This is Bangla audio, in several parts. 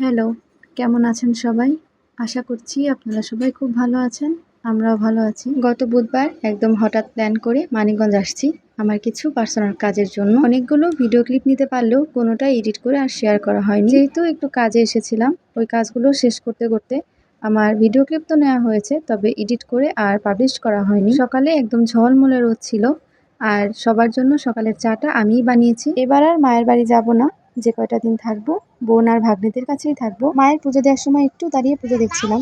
হ্যালো কেমন আছেন সবাই? আশা করছি আপনারা সবাই খুব ভালো আছেন, আমরাও ভালো আছি। গত বুধবার একদম হঠাৎ প্ল্যান করে মানিকগঞ্জ আসছি আমার কিছু পার্সোনাল কাজের জন্য। অনেকগুলো ভিডিও ক্লিপ নিতে পারলেও কোনোটা এডিট করে আর শেয়ার করা হয়নি। যেহেতু একটু কাজে এসেছিলাম, ওই কাজগুলো শেষ করতে করতে আমার ভিডিও ক্লিপ তো নেওয়া হয়েছে, তবে এডিট করে আর পাবলিশ করা হয়নি। সকালে একদম ঝলমলে রোদ ছিল, আর সবার জন্য সকালের চাটা আমিই বানিয়েছি। এবার আর মায়ের বাড়ি যাব না। যে কয়টা দিন থাকব, বোন আর ভাগ্নেদের কাছেই থাকব। মায়ের পুজো দেওয়ার সময় একটু দাঁড়িয়ে পুজো দেখছিলাম।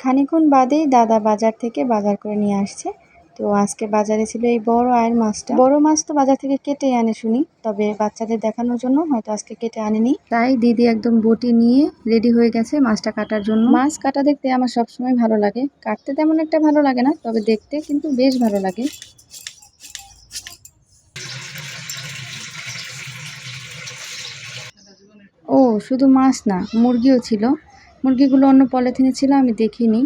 খানিক্ষণ বাদেই দাদা বাজার থেকে বাজার করে নিয়ে আসছে। তো আজকে বাজারে ছিল এই বড় আয়ের মাছটা। বড় মাছ তো বাজার থেকে কেটে আনে শুনি তবে বাচ্চাদের দেখানোর জন্য হয়তো আজকে কেটে আনেনি। তাই দিদি একদম বটি নিয়ে রেডি হয়ে গেছে মাছটা কাটার জন্য। মাছ কাটা দেখতে আমার সবসময় ভালো লাগে। কাটতে তেমন একটা ভালো লাগে না তবে দেখতে কিন্তু বেশ ভালো লাগে। ও শুধু মাছ না মুরগিও ছিল। মুরগিগুলো অন্য পলিথিনে ছিল আমি দেখিনি।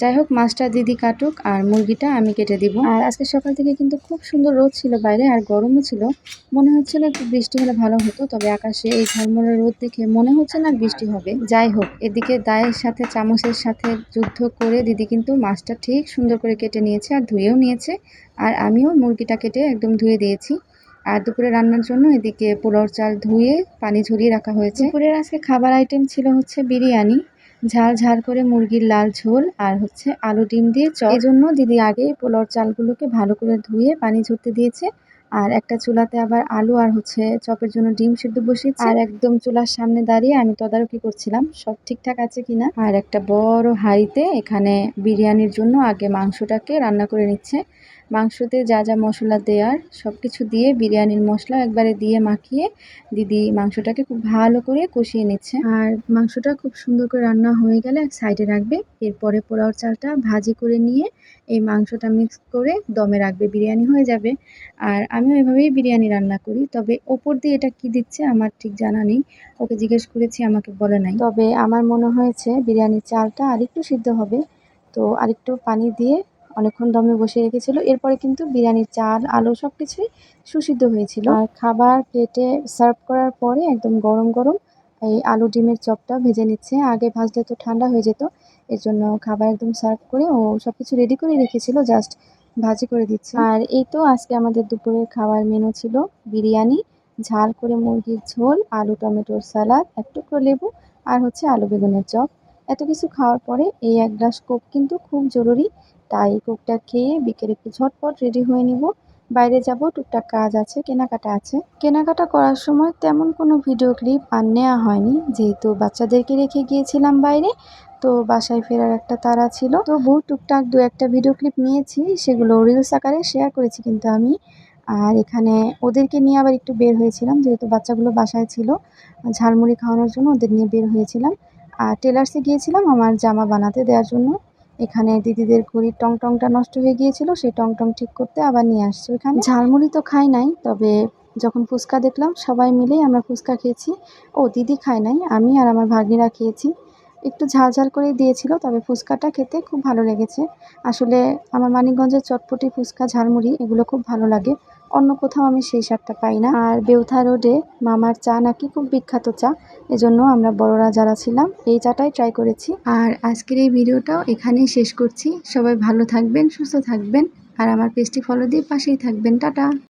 যাই হোক মাছটা দিদি কাটুক আর মুরগিটা আমি কেটে দিব। আর আজকে সকাল থেকে কিন্তু খুব সুন্দর রোদ ছিল বাইরে আর গরমও ছিল। মনে হচ্ছিল একটু বৃষ্টি হলে ভালো হতো, তবে আকাশে এই ঝলমলে রোদ দেখে মনে হচ্ছে না বৃষ্টি হবে। যাই হোক এদিকে দায়ের সাথে, চামচের সাথে যুদ্ধ করে দিদি কিন্তু মাছটা ঠিক সুন্দর করে কেটে নিয়েছে আর ধুয়েও নিয়েছে। আর আমিও মুরগিটা কেটে একদম ধুয়ে দিয়েছি। আর দুপুরে রান্নার জন্য এদিকে পোলাও চাল ধুয়ে পানি ঝরিয়ে রাখা হয়েছে। দুপুরের আজকে খাবার আইটেম ছিল হচ্ছে বিরিয়ানি। ঝাল ঝাল করে মুরগির লাল ঝোল আর হচ্ছে আলু ডিম দিয়ে চপ। এই জন্য দিদি আগে পোলাওর চালগুলোকে ভালো করে ধুয়ে পানি ঝরতে দিয়েছে। আর একটা চুলাতে আবার আলু আর হচ্ছে চপের জন্য ডিম সিদ্ধ বসিয়েছে। আর একদম চুলার সামনে দাঁড়িয়ে আমি তদারকি করছিলাম, সব ঠিকঠাক আছে কিনা। আর একটা বড় হাঁড়িতে এখানে বিরিয়ানির জন্য আগে মাংসটাকে রান্না করে নিচ্ছে। মাংসতে যা যা মশলা দেওয়ার সব কিছু দিয়ে বিরিয়ানির মশলা একবারে দিয়ে মাখিয়ে দিদি মাংসটাকে খুব ভালো করে কষিয়ে নিচ্ছে। আর মাংসটা খুব সুন্দর করে রান্না হয়ে গেলে এক সাইডে রাখবে। এরপরে পোলাও চালটা ভাজি করে নিয়ে এই মাংসটা মিক্স করে দমে রাখবে, বিরিয়ানি হয়ে যাবে। আর আমিও এভাবেই বিরিয়ানি রান্না করি। তবে ওপর দিয়ে এটা কি দিচ্ছে আমার ঠিক জানা নেই। ওকে জিজ্ঞেস করেছি, আমাকে বলে নাই। তবে আমার মনে হয়েছে বিরিয়ানির চালটা আরেকটু সিদ্ধ হবে। তো আরেকটু পানি দিয়ে অনেকক্ষণ দমে বসিয়ে রেখেছিল। এরপরে কিন্তু বিরিয়ানির চাল আলু সব কিছুই সুসিদ্ধ হয়েছিল। আর খাবার প্লেটে সার্ভ করার পরে একদম গরম গরম এই আলু ডিমের চপটা ভেজে নিচ্ছে। আগে ভাজলে তো ঠান্ডা হয়ে যেত। এর জন্য খাবার একদম সার্ভ করে ও সব কিছু রেডি করে রেখেছিল জাস্ট ভাজি করে দিচ্ছে। আর এই তো আজকে আমাদের দুপুরের খাওয়ার মেনু ছিল বিরিয়ানি ঝাল করে মুরগির ঝোল আলু টমেটোর সালাদ এক টুকরো লেবু আর হচ্ছে আলু বেগুনের চপ। এত কিছু খাওয়ার পরে এই এক গ্লাস কোক কিন্তু খুব জরুরি। তাই কোকটা খেয়ে বিকেলে একটু ঝটপট রেডি হয়ে নিব। বাইরে যাব টুকটাক কাজ আছে, কেনাকাটা আছে। কেনাকাটা করার সময় তেমন কোনো ভিডিও ক্লিপ আর নেওয়া হয়নি। যেহেতু বাচ্চাদেরকে রেখে গিয়েছিলাম বাইরে, তো বাসায় ফেরার একটা তারা ছিল। তো বহু টুকটাক দু একটা ভিডিও ক্লিপ নিয়েছি, সেগুলো রিলস আকারে শেয়ার করেছি কিন্তু আমি। আর এখানে ওদেরকে নিয়ে আবার একটু বের হয়েছিলাম, যেহেতু বাচ্চাগুলো বাসায় ছিল। ঝালমুড়ি খাওয়ানোর জন্য ওদের নিয়ে বের হয়েছিলাম। আর টেলার্সে গিয়েছিলাম আমার জামা বানাতে দেওয়ার জন্য। এখানে দিদিদের ঘড়ির টং টংটা নষ্ট হয়ে গিয়েছিল, সেই টং টং ঠিক করতে আবার নিয়ে আসছে এখানে ঝালমুড়ি তো খাই নাই, তবে যখন ফুচকা দেখলাম, সবাই মিলেই আমরা ফুচকা খেয়েছি। ও, দিদি খায় নাই, আমি আর আমার ভাগ্নিরা খেয়েছি। একটু ঝাল ঝাল করে দিয়েছিল, তবে ফুচকাটা খেতে খুব ভালো লেগেছে। আসলে আমার মানিকগঞ্জের চটপটি ফুচকা, ঝালমুড়ি, এগুলো খুব ভালো লাগে। অন্য কোথাও আমি সেই স্বাদটা পাই না। আর বেউথা রোডে মামার চা নাকি খুব বিখ্যাত চা, এজন্য আমরা বড়রা যারা ছিলাম, এই চাটাই ট্রাই করেছি। আর আজকের এই ভিডিওটাও এখানেই শেষ করছি। সবাই ভালো থাকবেন, সুস্থ থাকবেন, আর আমার পেজটি ফলো দিয়ে পাশেই থাকবেন। টাটা!